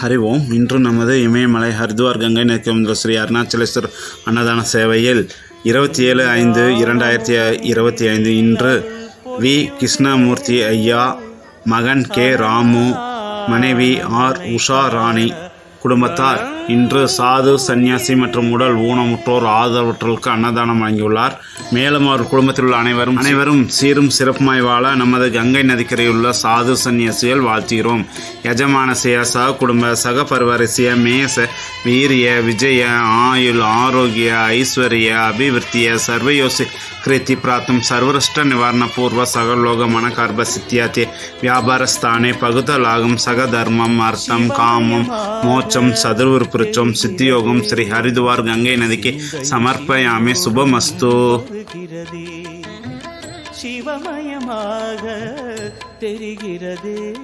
ஹரி ஓம் இன்று நமது இமயமலை ஹரித்வார் கங்கை நதிக்கமுந்த ஸ்ரீ அருணாச்சலேஸ்வர் அன்னதான சேவையில் இருபத்தி ஏழு ஐந்து இரண்டாயிரத்தி இருபத்தி ஐந்து இன்று வி. கிருஷ்ணமூர்த்தி ஐயா மகன் கே. ராமு மனைவி ஆர். உஷா ராணி குடும்பத்தார். இன்று சாது சன்னியாசி மற்றும் உடல் ஊனமுற்றோர் ஆதரவற்றோருக்கு அன்னதானம் வழங்கியுள்ளார். மேலும் அவர் குடும்பத்தில் உள்ள அனைவரும் அனைவரும் சீரும் சிறப்புமாய் வாழ நமது கங்கை நதிக்கரையுள்ள சாது சன்னியாசிகள் வாழ்த்துகிறோம். யஜமானசிய சக குடும்ப சக பருவரிசிய மேச வீரிய விஜய ஆயுள் ஆரோக்கிய ஐஸ்வர்ய அபிவிருத்திய சர்வயோசி கிருத்தி பிராத்தம் சர்வரஷ்ட நிவாரண பூர்வ சகலோக மனகார்ப சித்தியாத்தி வியாபாரஸ்தானே பகுதலாகும் சக தர்மம் அர்த்தம் காமம் மோட்ச விருச்சம் சதுர்வர் விருச்சம் சித்தியோகம் ஸ்ரீ ஹரிதுவார் கங்கை நதிக்கு சமர்ப்பயாமே. சுபமஸ்து. சிவமயமாக தெரிகிறதே.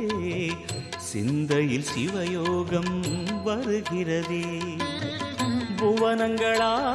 சிந்தையில் சிவயோகம் வருகிறதே. புவனங்களா